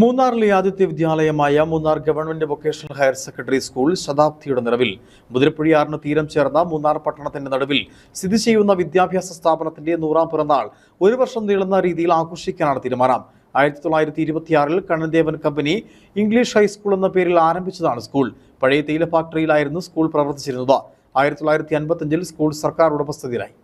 മൂന്നാറിലെ ആദ്യത്തെ വിദ്യാലയമായ Munnar government vocational higher secondary school ശതാബ്ദിയുടെ നിറവിൽ. മുതിരപ്പുഴയാറിന് തീരം ചേർന്ന മൂന്നാർ പട്ടണത്തിന്റെ നടുവിൽ സ്ഥിതി ചെയ്യുന്ന വിദ്യാഭ്യാസ സ്ഥാപനത്തിന്റെ നൂറാം പിറന്നാൾ ഒരു വർഷം നീളുന്ന രീതിയിൽ ആഘോഷിക്കാനാണ് തീരുമാനം. ആയിരത്തി തൊള്ളായിരത്തി ഇരുപത്തിയാറിൽ കണ്ണൻദേവൻ കമ്പനി ഇംഗ്ലീഷ് ഹൈസ്കൂൾ എന്ന പേരിൽ ആരംഭിച്ചതാണ് സ്കൂൾ. പഴയ തേയില ഫാക്ടറിയിലായിരുന്നു സ്കൂൾ പ്രവർത്തിച്ചിരുന്നത്. ആയിരത്തി തൊള്ളായിരത്തി അൻപത്തഞ്ചിൽ സ്കൂൾ സർക്കാർ ഉടമസ്ഥതയിലായി.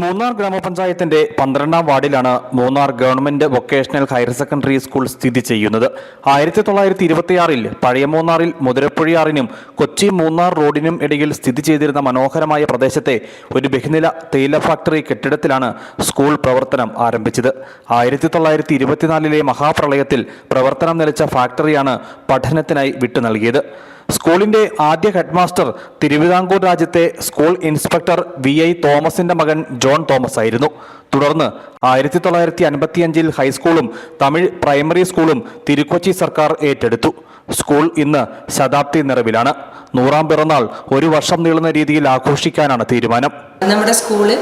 മൂന്നാർ ഗ്രാമപഞ്ചായത്തിന്റെ പന്ത്രണ്ടാം വാർഡിലാണ് Munnar government vocational higher secondary school സ്ഥിതി ചെയ്യുന്നത്. ആയിരത്തി തൊള്ളായിരത്തി ഇരുപത്തിയാറിൽ പഴയ മൂന്നാറിൽ മുതിരപ്പുഴയാറിനും കൊച്ചി മൂന്നാർ റോഡിനും ഇടയിൽ സ്ഥിതി ചെയ്തിരുന്ന മനോഹരമായ പ്രദേശത്തെ ഒരു ബഹുനില തേയില ഫാക്ടറി കെട്ടിടത്തിലാണ് സ്കൂൾ പ്രവർത്തനം ആരംഭിച്ചത്. ആയിരത്തി തൊള്ളായിരത്തി ഇരുപത്തിനാലിലെ മഹാപ്രളയത്തിൽ പ്രവർത്തനം നിലച്ച ഫാക്ടറിയാണ് പഠനത്തിനായി വിട്ടു നൽകിയത്. സ്കൂളിന്റെ ആദ്യ ഹെഡ്മാസ്റ്റർ തിരുവിതാംകൂർ രാജ്യത്തെ സ്കൂൾ ഇൻസ്പെക്ടർ വി ഐ തോമസിന്റെ മകൻ ജോൺ തോമസ് ആയിരുന്നു. തുടർന്ന് ആയിരത്തി തൊള്ളായിരത്തി അൻപത്തിയഞ്ചിൽ ഹൈസ്കൂളും തമിഴ് പ്രൈമറി സ്കൂളും തിരുക്കൊച്ചി സർക്കാർ ഏറ്റെടുത്തു. സ്കൂൾ ഇന്ന് ശതാബ്ദി നിറവിലാണ്. നൂറാം പിറന്നാൾ ഒരു വർഷം നീളുന്ന രീതിയിൽ ആഘോഷിക്കാനാണ് തീരുമാനം. നമ്മുടെ സ്കൂൾ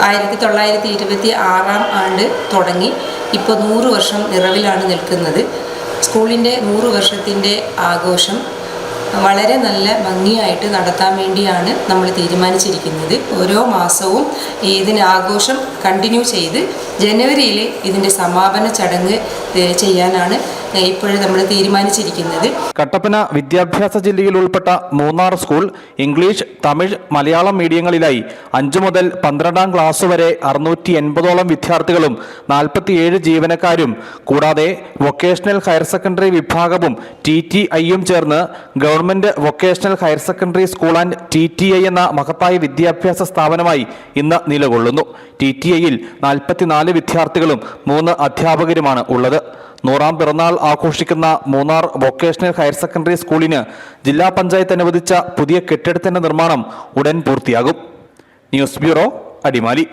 ആയിരത്തി തൊള്ളായിരത്തി ഇരുപത്തി ആറാം ആണ്ട് തുടങ്ങി. ഇപ്പോൾ നൂറ് വർഷം നിറവിലാണ് നിൽക്കുന്നത്. സ്കൂളിന്റെ നൂറ് വർഷത്തിന്റെ ആഘോഷം വളരെ നല്ല ഭംഗിയായിട്ട് നടത്താൻ വേണ്ടിയാണ് നമ്മൾ തീരുമാനിച്ചിരിക്കുന്നത്. ഓരോ മാസവും ഇതിന് ആഘോഷം കണ്ടിന്യൂ ചെയ്ത് ജനുവരിയിൽ ഇതിന്റെ സമാപന ചടങ്ങ് ചെയ്യാനാണ് ഇപ്പോഴും നമ്മൾ തീരുമാനിച്ചിരിക്കുന്നത്. കട്ടപ്പന വിദ്യാഭ്യാസ ജില്ലയിൽ ഉൾപ്പെട്ട മൂന്നാർ സ്കൂൾ ഇംഗ്ലീഷ് തമിഴ് മലയാളം മീഡിയങ്ങളിലായി അഞ്ചു മുതൽ പന്ത്രണ്ടാം ക്ലാസ് വരെ അറുന്നൂറ്റി എൺപതോളം വിദ്യാർത്ഥികളും നാൽപ്പത്തിയേഴ് ജീവനക്കാരും കൂടാതെ വൊക്കേഷണൽ ഹയർ സെക്കൻഡറി വിഭാഗവും ടി ടി ഐയും ചേർന്ന് government vocational higher secondary school and T T I എന്ന മഹത്തായ വിദ്യാഭ്യാസ സ്ഥാപനമായി ഇന്ന് നിലകൊള്ളുന്നു. ടി ടി ഐയിൽ നാൽപ്പത്തിനാല് വിദ്യാർത്ഥികളും മൂന്ന് അധ്യാപകരുമാണ് ഉള്ളത്. നൂറാം പിറന്നാൾ ആഘോഷിക്കുന്ന മൂന്നാർ വൊക്കേഷണൽ ഹയർ സെക്കൻഡറി സ്കൂളിന് ജില്ലാ പഞ്ചായത്ത് അനുവദിച്ച പുതിയ കെട്ടിടത്തിന്റെ നിർമ്മാണം ഉടൻ പൂർത്തിയാകും. News bureau Adimali.